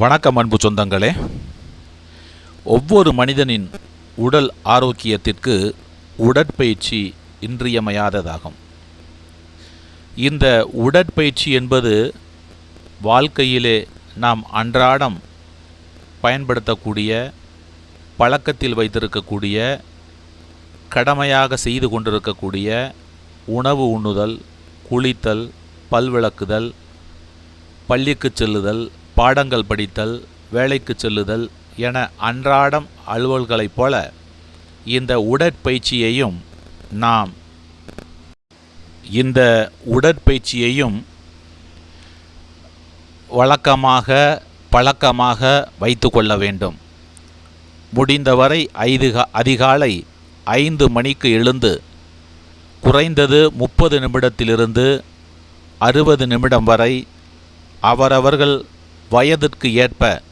வணக்கம் அன்பு சொந்தங்களே. ஒவ்வொரு மனிதனின் உடல் ஆரோக்கியத்திற்கு உடற்பயிற்சி இன்றியமையாததாகும். இந்த உடற்பயிற்சி என்பது வாழ்க்கையிலே நாம் அன்றாடம் பயன்படுத்தக்கூடிய பழக்கத்தில் வைத்திருக்கக்கூடிய கடமையாக செய்து கொண்டிருக்கக்கூடிய உணவு உண்ணுதல் குளித்தல் பல்விளக்குதல் பள்ளிக்கு செல்லுதல் பாடங்கள் படித்தல் வேலைக்கு செல்லுதல் என அன்றாடம் அலுவல்களைப் போல இந்த உடற்பயிற்சியையும் நாம் இந்த உடற்பயிற்சியையும் வழக்கமாக பழக்கமாக வைத்து கொள்ள வேண்டும். முடிந்தவரை ஐது அதிகாலை ஐந்து மணிக்கு எழுந்து குறைந்தது முப்பது நிமிடத்திலிருந்து அறுபது நிமிடம் வரை அவரவர்கள் வயதிற்கு ஏற்ப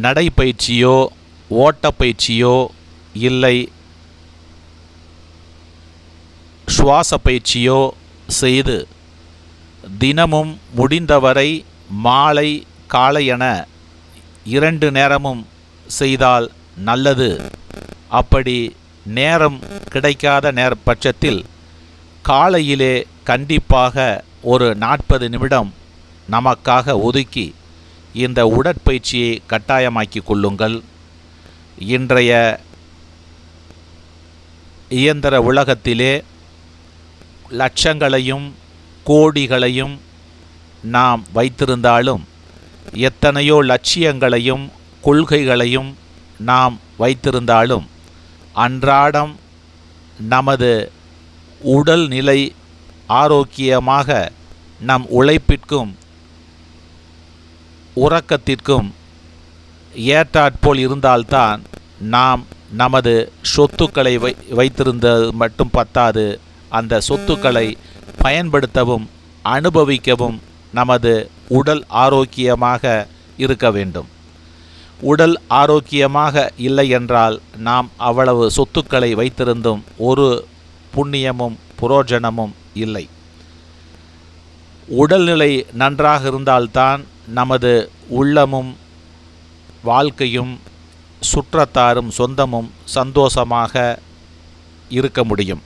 நடைப்பயிற்சியோ ஓட்டப்பயிற்சியோ இல்லை சுவாச பயிற்சியோ செய்து தினமும் முடிந்தவரை மாலை காலை என இரண்டு நேரமும் செய்தால் நல்லது. அப்படி நேரம் கிடைக்காத நேர பட்சத்தில் காலையிலே கண்டிப்பாக ஒரு நாற்பது நிமிடம் நமக்காக ஒதுக்கி இந்த உடற்பயிற்சியை கட்டாயமாக்கி கொள்ளுங்கள். இன்றைய இயந்திர உலகத்திலே லட்சங்களையும் கோடிகளையும் நாம் வைத்திருந்தாலும் எத்தனையோ லட்சியங்களையும் கொள்கைகளையும் நாம் வைத்திருந்தாலும் அன்றாடம் நமது உடல்நிலை ஆரோக்கியமாக நம் உழைப்பிற்கும் உறக்கத்திற்கும் ஏற்றாற்போல் இருந்தால்தான் நாம் நமது சொத்துக்களை வை வைத்திருந்தது மட்டும் பத்தாது. அந்த சொத்துக்களை பயன்படுத்தவும் அனுபவிக்கவும் நமது உடல் ஆரோக்கியமாக இருக்க வேண்டும். உடல் ஆரோக்கியமாக இல்லை என்றால் நாம் அவ்வளவு சொத்துக்களை வைத்திருந்தும் ஒரு புண்ணியமும் புரோஜனமும் இல்லை. உடல்நிலை நன்றாக இருந்தால்தான் நமது உள்ளமும் வாழ்க்கையும் சுற்றத்தாரும் சொந்தமும் சந்தோஷமாக இருக்க முடியும்.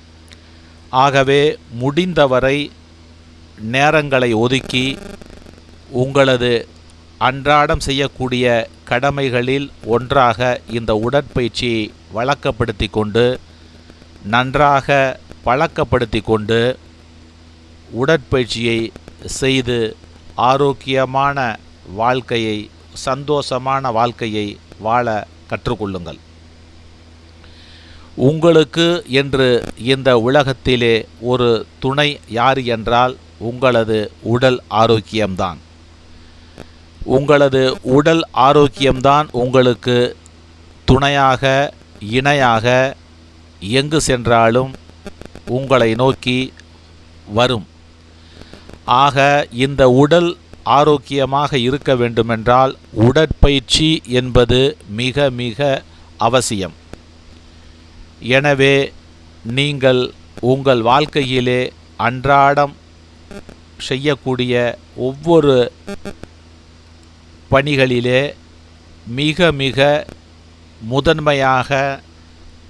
ஆகவே முடிந்தவரை நேரங்களை ஒதுக்கி உங்களது அன்றாடம் செய்யக்கூடிய கடமைகளில் ஒன்றாக இந்த உடற்பயிற்சியை வழக்கப்படுத்தி கொண்டு நன்றாக பழக்கப்படுத்தி கொண்டு உடற்பயிற்சியை செய்து ஆரோக்கியமான வாழ்க்கையை சந்தோஷமான வாழ்க்கையை வாழ கற்றுக்கொள்ளுங்கள். உங்களுக்கு என்று இந்த உலகத்திலே ஒரு துணை யார் என்றால் உங்களது உடல் ஆரோக்கியம்தான். உங்களது உடல் ஆரோக்கியம்தான் உங்களுக்கு துணையாக இணையாக எங்கு சென்றாலும் உங்களை நோக்கி வரும். ஆக இந்த உடல் ஆரோக்கியமாக இருக்க வேண்டுமென்றால் உடற்பயிற்சி என்பது மிக மிக அவசியம். எனவே நீங்கள் உங்கள் வாழ்க்கையிலே அன்றாடம் செய்யக்கூடிய ஒவ்வொரு பணிகளிலே மிக மிக முதன்மையாக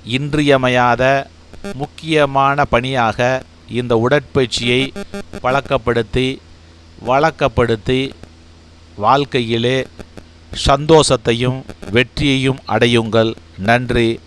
இன்றியமையாத முக்கியமான பணியாக இந்த உடற்பயிற்சியை பழக்கப்படுத்தி வழக்கப்படுத்தி வாழ்க்கையிலே சந்தோஷத்தையும் வெற்றியையும் அடையுங்கள். நன்றி